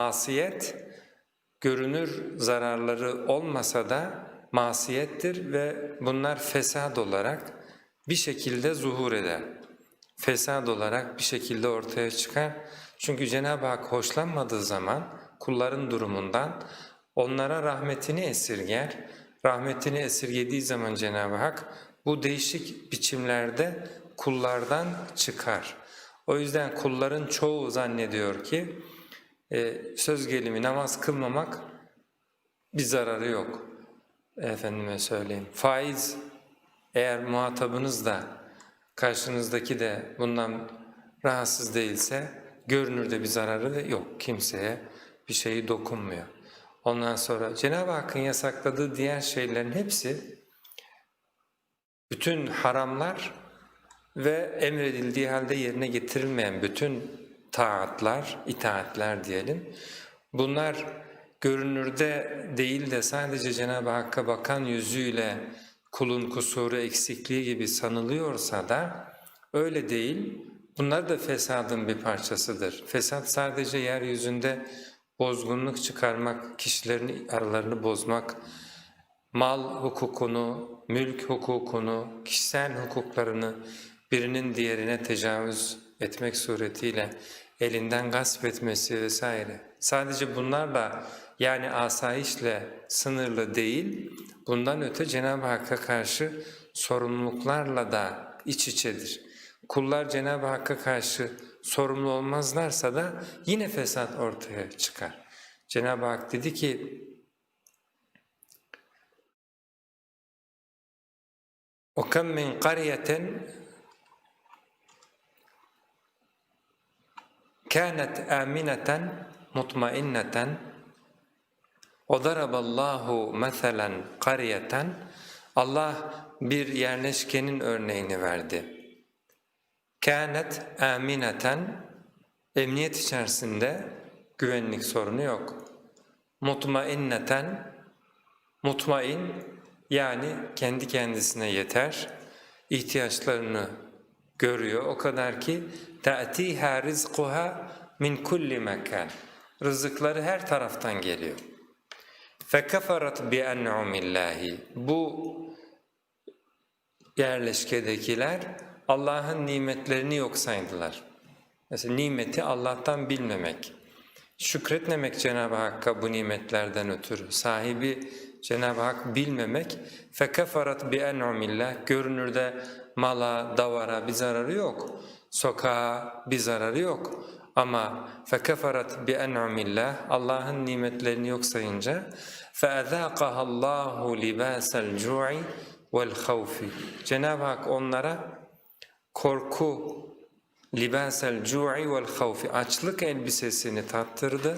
Masiyet görünür zararları olmasa da masiyettir ve bunlar fesad olarak bir şekilde zuhur eder. Fesad olarak bir şekilde ortaya çıkar. Çünkü Cenab-ı Hak hoşlanmadığı zaman kulların durumundan onlara rahmetini esirger. Rahmetini esirgediği zaman Cenab-ı Hak bu değişik biçimlerde kullardan çıkar. O yüzden kulların çoğu zannediyor ki e, söz gelimi namaz kılmamak bir zararı yok. Efendime söyleyeyim. Faiz eğer muhatabınız da karşınızdaki de bundan rahatsız değilse görünürde bir zararı yok. Kimseye bir şeyi dokunmuyor. Ondan sonra Cenab-ı Hakk'ın yasakladığı diğer şeylerin hepsi bütün haramlar ve emredildiği halde yerine getirilmeyen bütün taatlar, itaatler diyelim. Bunlar görünürde değil de sadece Cenab-ı Hakk'a bakan yüzüyle kulun kusuru, eksikliği gibi sanılıyorsa da öyle değil. Bunlar da fesadın bir parçasıdır. Fesat sadece yeryüzünde bozgunluk çıkarmak, kişilerin aralarını bozmak, mal hukukunu, mülk hukukunu, kişisel hukuklarını birinin diğerine tecavüz etmek suretiyle elinden gasp etmesi vesaire. Sadece bunlarla yani asayişle sınırlı değil, bundan öte Cenab-ı Hakk'a karşı sorumluluklarla da iç içedir. Kullar Cenab-ı Hakk'a karşı sorumlu olmazlarsa da yine fesat ortaya çıkar. Cenab-ı Hak dedi ki, وَكَمْ مِنْ قَرْيَةٍ كانت آمنة مطمئنة وضرب الله مثلا قرية Allah bir yerleşkenin örneğini verdi. Kânet amineten emniyet içerisinde güvenlik sorunu yok. Mutmainneten mutmain yani kendi kendisine yeter, ihtiyaçlarını görüyor. O kadar ki تَأْتِيهَا رِزْقُهَا min kulli mekan. Rızıkları her taraftan geliyor. فَكَفَرَتْ بِأَنْعُمِ اللّٰهِ Bu yerleşkedekiler Allah'ın nimetlerini yok saydılar. Mesela nimeti Allah'tan bilmemek. Şükretmemek Cenab-ı Hakk'a bu nimetlerden ötürü. Sahibi Cenab-ı Hak bilmemek. فَكَفَرَتْ بِأَنْعُمِ اللّٰهِ Görünürde mala, davara bir zararı yok. Sokağa bir zararı yok. Ama فَكَفَرَتْ بِأَنْعُمِ اللّٰهِ Allah'ın nimetlerini yok sayınca فَاَذَاقَهَا اللّٰهُ لِبَاسَ الْجُوعِ وَالْخَوْفِ Cenab-ı Hak onlara korku, libasel cu'i vel havfi açlık elbisesini tattırdı.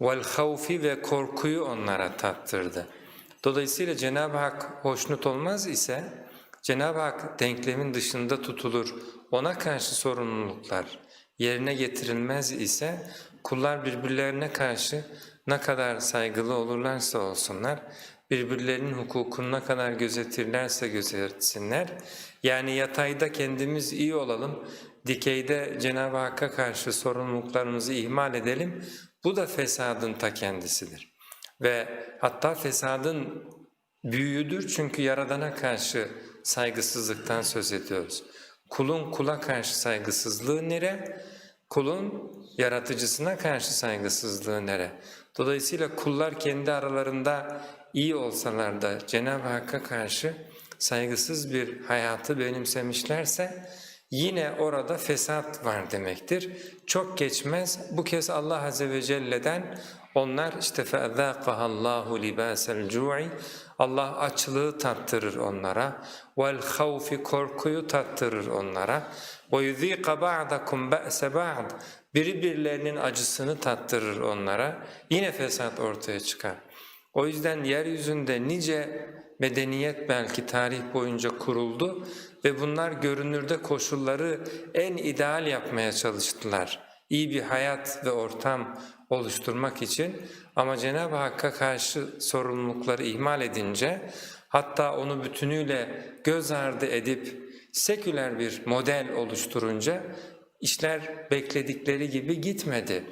Vel havfi ve korkuyu onlara tattırdı. Dolayısıyla Cenab-ı Hak hoşnut olmaz ise Cenab-ı Hak denklemin dışında tutulur. Ona karşı sorumluluklar yerine getirilmez ise kullar birbirlerine karşı ne kadar saygılı olurlarsa olsunlar, birbirlerinin hukukunu ne kadar gözetirlerse gözetsinler, yani yatayda kendimiz iyi olalım, dikeyde Cenab-ı Hakk'a karşı sorumluluklarımızı ihmal edelim, bu da fesadın ta kendisidir. Ve hatta fesadın büyüğüdür çünkü Yaradan'a karşı saygısızlıktan söz ediyoruz. Kulun kula karşı saygısızlığı nere? Kulun yaratıcısına karşı saygısızlığı nere? Dolayısıyla kullar kendi aralarında iyi olsalar da Cenab-ı Hakk'a karşı saygısız bir hayatı benimsemişlerse yine orada fesat var demektir. Çok geçmez bu kez Allah Azze ve Celle'den onlar işte فَاَذَاقَهَا اللّٰهُ لِبَاسَ الْجُوعِ Allah açlığı tattırır onlara. Vel havfi korkuyu tattırır onlara. Ve yuziqa ba'dakum ba'se ba'd. Birbirlerinin acısını tattırır onlara. Yine fesat ortaya çıkar. O yüzden yeryüzünde nice medeniyet belki tarih boyunca kuruldu ve bunlar görünürde koşulları en ideal yapmaya çalıştılar. İyi bir hayat ve ortam oluşturmak için ama Cenab-ı Hakk'a karşı sorumlulukları ihmal edince hatta onu bütünüyle göz ardı edip seküler bir model oluşturunca işler bekledikleri gibi gitmedi.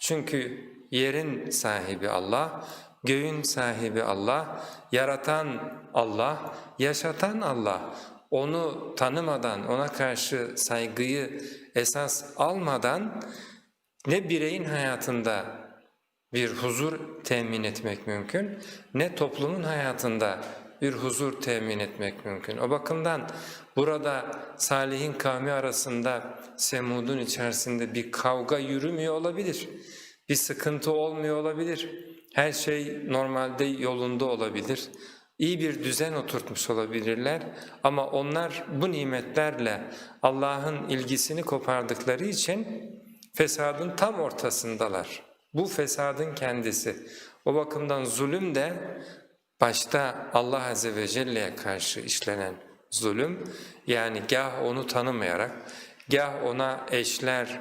Çünkü yerin sahibi Allah, göğün sahibi Allah, yaratan Allah, yaşatan Allah. Onu tanımadan, ona karşı saygıyı esas almadan ne bireyin hayatında bir huzur temin etmek mümkün, ne toplumun hayatında bir huzur temin etmek mümkün. O bakımdan burada Salih'in kavmi arasında Semud'un içerisinde bir kavga yürümüyor olabilir, bir sıkıntı olmuyor olabilir, her şey normalde yolunda olabilir, iyi bir düzen oturtmuş olabilirler ama onlar bu nimetlerle Allah'ın ilgisini kopardıkları için fesadın tam ortasındalar. Bu fesadın kendisi. O bakımdan zulüm de başta Allah Azze ve Celle'ye karşı işlenen zulüm, yani gah onu tanımayarak, gah ona eşler,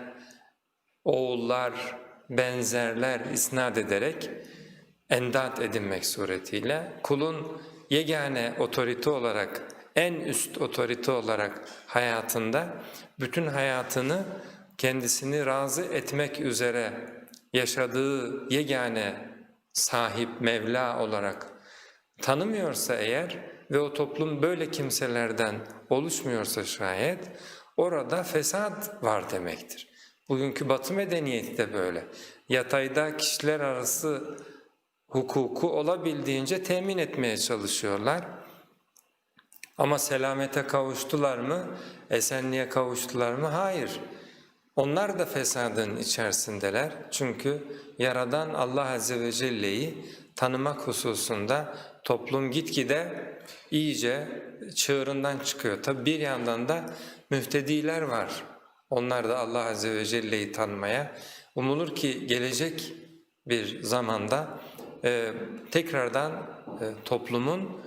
oğullar, benzerler isnat ederek endat edinmek suretiyle kulun yegane otorite olarak, en üst otorite olarak hayatında bütün hayatını kendisini razı etmek üzere yaşadığı yegane sahip Mevla olarak tanımıyorsa eğer ve o toplum böyle kimselerden oluşmuyorsa şayet orada fesat var demektir. Bugünkü Batı medeniyeti de böyle. Yatayda kişiler arası hukuku olabildiğince temin etmeye çalışıyorlar. Ama selamete kavuştular mı, esenliğe kavuştular mı? Hayır. Onlar da fesadın içerisindeler. Çünkü Yaradan Allah Azze ve Celle'yi tanımak hususunda toplum gitgide iyice çığırından çıkıyor. Tabi bir yandan da müftediler var. Onlar da Allah Azze ve Celle'yi tanımaya. Umulur ki gelecek bir zamanda e, tekrardan e, toplumun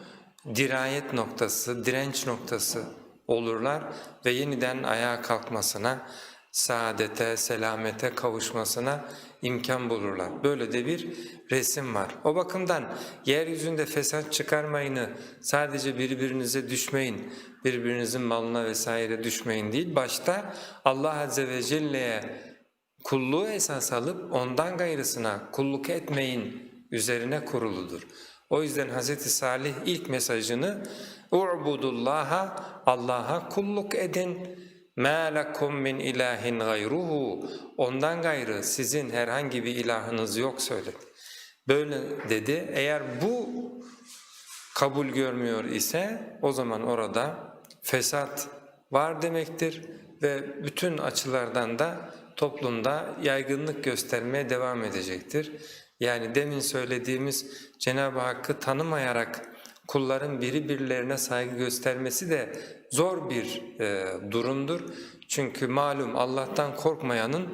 dirayet noktası, direnç noktası olurlar ve yeniden ayağa kalkmasına, saadete, selamete kavuşmasına imkan bulurlar. Böyle de bir resim var. O bakımdan yeryüzünde fesat çıkarmayını, sadece birbirinize düşmeyin, birbirinizin malına vesaire düşmeyin değil, başta Allah Azze ve Celle'ye kulluğu esas alıp ondan gayrısına kulluk etmeyin üzerine kuruludur. O yüzden Hz. Salih ilk mesajını u'budullaha Allah'a kulluk edin مَا لَكُمْ مِنْ اِلَٰهٍ غَيْرُهُ Ondan gayrı sizin herhangi bir ilahınız yok söyledi. Böyle dedi. Eğer bu kabul görmüyor ise o zaman orada fesat var demektir ve bütün açılardan da toplumda yaygınlık göstermeye devam edecektir. Yani demin söylediğimiz Cenab-ı Hakk'ı tanımayarak kulların biri birilerine saygı göstermesi de zor bir e, durumdur. Çünkü malum Allah'tan korkmayanın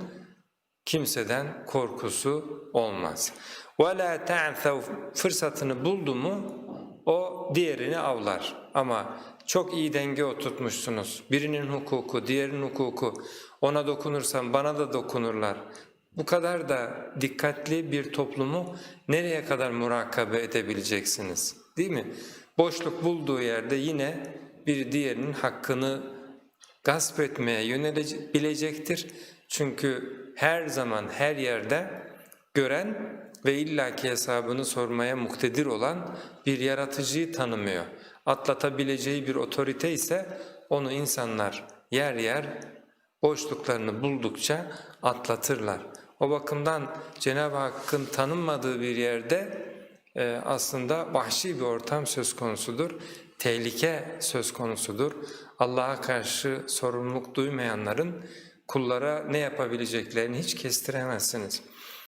kimseden korkusu olmaz. وَلَا تَعْثَوْ Fırsatını buldu mu o diğerini avlar. Ama çok iyi denge oturtmuşsunuz. Birinin hukuku, diğerinin hukuku. Ona dokunursan bana da dokunurlar. Bu kadar da dikkatli bir toplumu nereye kadar murakabe edebileceksiniz? Değil mi? Boşluk bulduğu yerde yine bir diğerinin hakkını gasp etmeye yönelebilecektir. Çünkü her zaman her yerde gören ve illaki hesabını sormaya muktedir olan bir yaratıcıyı tanımıyor. Atlatabileceği bir otorite ise onu insanlar yer yer boşluklarını buldukça atlatırlar. O bakımdan Cenab-ı Hakk'ın tanınmadığı bir yerde aslında vahşi bir ortam söz konusudur. Tehlike söz konusudur. Allah'a karşı sorumluluk duymayanların kullara ne yapabileceklerini hiç kestiremezsiniz.